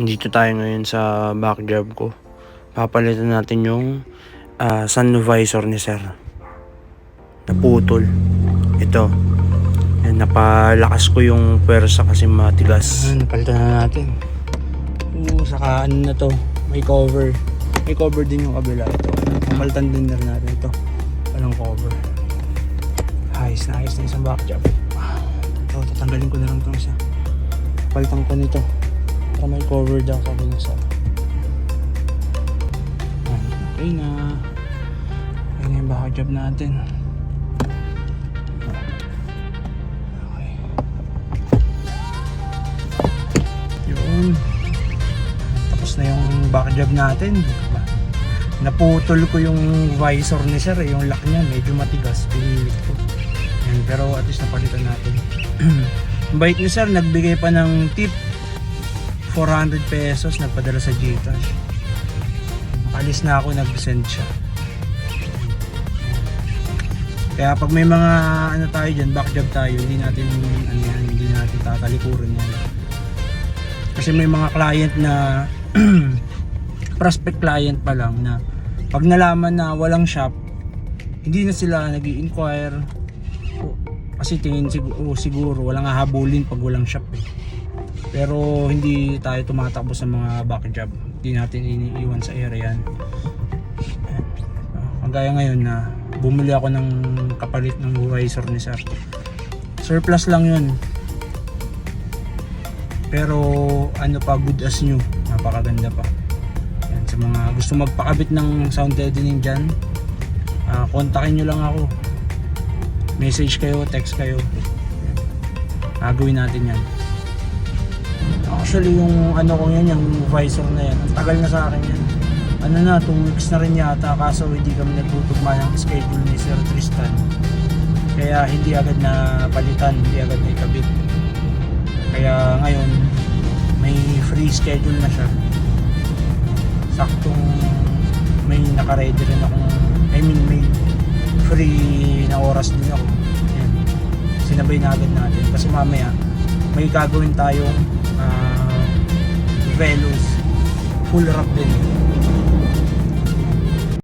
Nandito tayo ngayon sa back job ko. Papalitan natin yung ah, sun visor ni sir. Naputol. Ito. Yan, napalakas ko yung pwersa kasi matigas. Napalitan na natin. Oo, saka ano na to. May cover. May cover din yung kabila. Ito. Papalitan din na natin ito. Walang cover. Ayos na ayos na isang back job. Ah, Ito, tatanggalin ko na lang itong isa. Palitan ko nito. Para may cover daw sabi niya sa Okay na. Na yung back job natin. Okay. Yun. Tapos na yung back job natin. Naputol ko yung visor ni sir, eh, yung lock niya medyo matigas. Pinilit ko. Yan, pero at least napalitan natin. Bait ni sir, nagbigay pa ng tip 400 pesos nagpadala sa Gcash. Nakalis na ako, nag-send siya. Kaya pag may mga ano tayo dyan, back job tayo, hindi natin ano yan, hindi natin tatalikuran yan. Kasi may mga client na prospect client pa lang na pag nalaman na walang shop, hindi na sila nag inquire kasi tingin siguro, siguro walang hahabulin pag walang shop eh. Pero hindi tayo tumatakbo sa mga back job. Hindi natin iniiwan sa area yan. Ayan. Ang gaya ngayon na bumili ako ng kapalit ng visor ni sir. Surplus lang yun. Pero ano pa good as new. Napakaganda pa. Yan, sa mga gusto magpakabit ng sound deadening dyan, ah, kontakin nyo lang ako. Message kayo, text kayo. Yan. Gagawin natin yan. Actually, yung ano ko yan, yung visor na yan, ang tagal na sa akin yan. Ano na, 2 weeks na rin yata, kaso hindi kami nagtutugma ng schedule ni Sir Tristan. Kaya hindi agad na palitan, hindi agad na ikabit. Kaya ngayon, may free schedule na siya. Saktong may naka-ready rin akong, I mean, may free na oras din ako. Yan. Sinabay na agad natin. Kasi mamaya, may gagawin tayong ah, Velos full wrap din